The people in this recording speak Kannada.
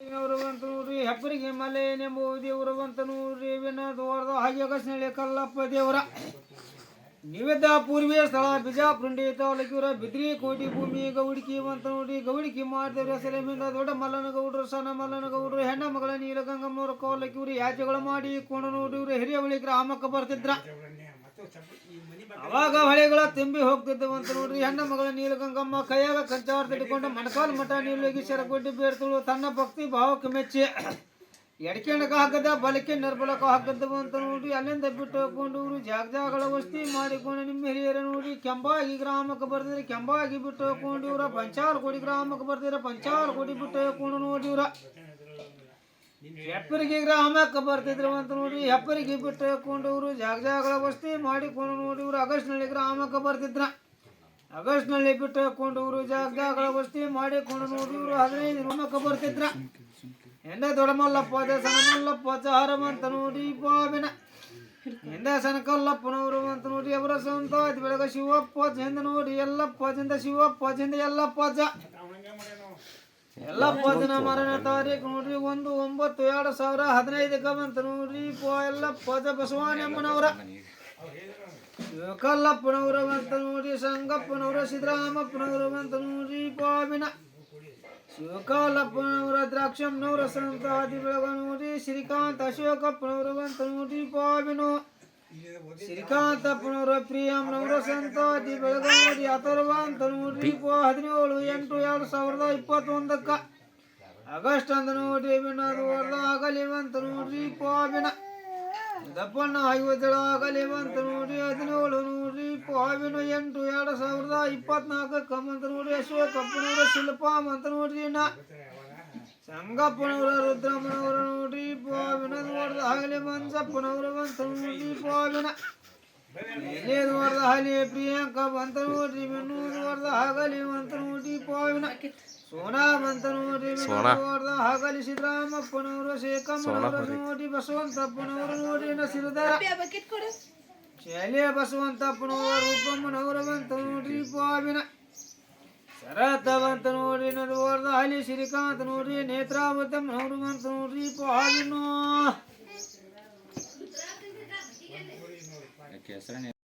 ನೋಡ್ರಿ ಹೆಬ್ಬರಿಗೆ ಮಲೆ ನೆಂಬುವ ದೇವರು ಬಂತು ನೋಡ್ರಿ ವಿನೋದವಾರದ ಹಾಗೆ ಕಲ್ಲಪ್ಪ ದೇವರ. ನಿವೇದ ಪೂರ್ವೀಯ ಸ್ಥಳ, ಬಿಜಾಪುರುಂಡಿ ತಾಲೂಕಿವರ ಬಿದ್ರಿ ಕೋಟಿ ಭೂಮಿ ಗೌಡಿಕಿ ನೋಡಿ ಗೌಡಿಕಿ ಮಾಡಿದವರ ಸೆಲೆಮಿಂದ ದೊಡ್ಡ ಮಲ್ಲನ ಗೌಡ್ರು ಸಣ್ಣ ಮಲ್ಲನ ಗೌಡ್ರು ಹೆಣ್ಣ ಮಗಳ ನೀಲಗಂಗಮ್ಮನವ್ರ ಕೋಲಕ್ಕಿವ್ರು ಯಾಜಗಳು ಮಾಡಿ ಕೊಂಡು ನೋಡಿ ಇವ್ರು ಹಿರಿಯವಳಿ ಗ್ರಾಮಕ್ಕೆ ಬರ್ತಿದ್ರ. ಅವಾಗ ಹೊಳೆಗಳ ತುಂಬಿ ಅಂತ ನೋಡ್ರಿ, ಹೆಣ್ಣ ಮಗಳ ನೀಲಗಂಗಮ್ಮ ಕೈಯಾಗ ಕಂಚಾರ ತಿಟ್ಕೊಂಡು ಮಣಕಾಲ್ ಮಠ ನೀಲಗಿ ಗುಡ್ಡಿ ಬೇರ್ತಳು, ತನ್ನ ಭಕ್ತಿ ಭಾವಕ್ಕೆ ಮೆಚ್ಚಿ ಎಡಕೆಣಕ ಹಾಕದ, ಬಲಕ್ಕೆ ನಿರ್ಬಲಕ ಹಾಕದ್ದವು ಅಂತ ನೋಡ್ರಿ, ಅಲ್ಲಿಂದ ಬಿಟ್ಟು ಹೋಗ್ಕೊಂಡು ಜಾಗ ಜಾಗಗಳ ವಸ್ತಿ ಮಾಡಿಕೊಂಡು ನಿಮ್ಮ ಹಿರಿಯರ ನೋಡಿ, ಕೆಂಬಾಗಿ ಗ್ರಾಮಕ್ಕೆ ಬರ್ತಿದ್ರೆ ಕೆಂಬಾಗಿ ಬಿಟ್ಟು ಹೋಗ್ಕೊಂಡು ಇವ್ರ ಪಂಚಾಲಕೋಡಿ ಗ್ರಾಮಕ್ಕೆ ಬರ್ತಿದ್ರೆ ಪಂಚಾಲಕೋಡಿ ಬಿಟ್ಟು ಹೋಗ್ಕೊಂಡು ನೋಡಿ ಇವ್ರ. ಹೆಪ್ಪರಿಗೆ ಗ್ರಾಮಕ್ಕೆ ಬರ್ತಿದ್ರು ಅಂತ ನೋಡ್ರಿ ಹೆಪ್ಪರಿಗೆ ಬಿಟ್ಟು ಹಾಕೊಂಡು ಇವರು ಜಾಗ ಜಾಗಗಳ ವಸ್ತಿ ಮಾಡಿಕೊಂಡು ನೋಡಿ ಇವ್ರು ಆಗಸ್ಟ್ನಲ್ಲಿ ಗ್ರಾಮಕ್ಕೆ ಬರ್ತಿದ್ರ. ಆಗಸ್ಟ್ನಲ್ಲಿ ಬಿಟ್ಟು ಇವರು ಜಾಗ ಜಾಗಗಳ ವಸ್ತಿ ಮಾಡಿಕೊಂಡು ನೋಡಿ ಇವರು ಹದಿನೈದು ಗ್ರಾಮಕ್ಕೆ ಬರ್ತಿದ್ರ. ಎಂದ ದೊಡ್ಡ ಮಲ್ಲಪ್ಪ ಅದೇ ಸಣ್ಣ ಮಲ್ಲಪ್ಪ ಚಾರಮ ಅಂತ ನೋಡಿ ಬಾಬಿನ. ಎಂದ ಸನಕಲ್ಲಪ್ಪನವರು ಕಲ್ಲಪ್ಪನವರು ಅಂತ ನೋಡಿ ಅವರ ಸ್ವಂತ ಬೆಳಗ್ಗೆ ಬೆಳಗ ಶಿವಪ್ಪ ಚಂದ ನೋಡಿ ಎಲ್ಲಪ್ಪ ಚಂದ ಶಿವಪ್ಪ ಚಂದ ಎಲ್ಲಪ್ಪ ಚ ಎಲ್ಲಪ್ಪ ಪೋಜನ ಮರಣ ತಾರೀಕು ನೋಡ್ರಿ ಒಂದು ಒಂಬತ್ತು ಎರಡು ಸಾವಿರ ಹದಿನೈದಕ್ಕೆ ಬಂತು ನೋಡ್ರಿ ಪ ಎಲ್ಲಪ್ಪ ಬಸವಾನಿ ಅಮ್ಮನವರ. ಕಲ್ಲಪ್ಪನವರ ಬಂತ ನೋಡ್ರಿ ಸಂಗಪ್ಪನವರ ಸಿದ್ದರಾಮಪ್ಪನವರ ಬಂತ ನೋಡ್ರಿ ಪಾವಿನ ಶಿವಕಾಲಪ್ಪನವರ ದ್ರಾಕ್ಷಮ್ಮನವರ ಸಂತ ಆದಿ ಬೆಳಗ ನೋಡಿ ಶ್ರೀಕಾಂತ್ ಅಶೋಕಪ್ಪನವರು ಬಂತ ನೋಡ್ರಿ ಪಾವಿನು ಶ್ರೀಕಾಂತಪ್ಪನವರ ಪುನರ ಪ್ರಿಯಂ ಆದಿ ಸಂತಾತಿ ಬೆಳಗಾವಿ ಅಥರ್ವ ಅಂತ ನೋಡ್ರಿ ಪ ಹದಿನೇಳು, ಎಂಟು, ಎರಡು ಸಾವಿರದ ಇಪ್ಪತ್ತೊಂದಕ್ಕ. ಆಗಸ್ಟ್ ಅಂತ ನೋಡ್ರಿ ವರ್ದ ಆಗಲಿ ಬಂತ ನೋಡ್ರಿ ಪಾವಿನ ದಪ್ಪಣ್ಣ ಐವತ್ತೇಳು ಆಗಲಿ ಬಂತ ನೋಡ್ರಿ ಹದಿನೇಳು ನೋಡ್ರಿ ಪಾವಿನ ಎಂಟು, ಎರಡು ಸಾವಿರದ ಇಪ್ಪತ್ನಾಲ್ಕಕ್ಕೆ ಮಂತ ನೋಡ್ರಿ ಅಶೋಕಪ್ಪನವರ ಶಿಲ್ಪ ಅಂತ ನೋಡ್ರಿ ನಾ. ಸಂಗಪ್ಪನವರ, ರುದ್ರಮ್ಮನವರ ನೋಡ್ರಿ ಪಾವಿನ ಆಗಲಿ ಮಂಜಪ್ಪನವರ ಬಂತ ನೋಡ್ರಿ ಪಾವಿನ ಎಲ್ಲಿಯದು ವರ್ದ ಹಲಿ ಪ್ರಿಯಾಂಕ ಬಂತ ನೋಡ್ರಿ ಬೆನ್ನೂರು ವರ್ದ ಆಗಲಿ ಅಂತ ನೋಡಿ ಪಾವಿನ ಸೋನಾ ಬಂತ ನೋಡ್ರಿ ವರ್ದ ಆಗಲಿ ಸಿದ್ದರಾಮಪ್ಪನವರು ಶೇಖಮ್ಮನವರು ನೋಡಿ ಬಸವಂತಪ್ಪನವರು ನೋಡ್ರಿ ನಸಿರುದಾರ ಶೈಲಿಯ ಬಸವಂತಪ್ಪನವರು ರೂಪಮ್ಮನವರು ಬಂತ ನೋಡ್ರಿ ಪಾವಿನ ಶರತ ಬಂತ ನೋಡ್ರಿ ನಡುವರ್ದ ಹಲಿ ಶ್ರೀಕಾಂತ ನೋಡ್ರಿ ನೇತ್ರಾವತಮ್ಮನವರು ಬಂತ ನೋಡ್ರಿ ಪಾವಿನ Australia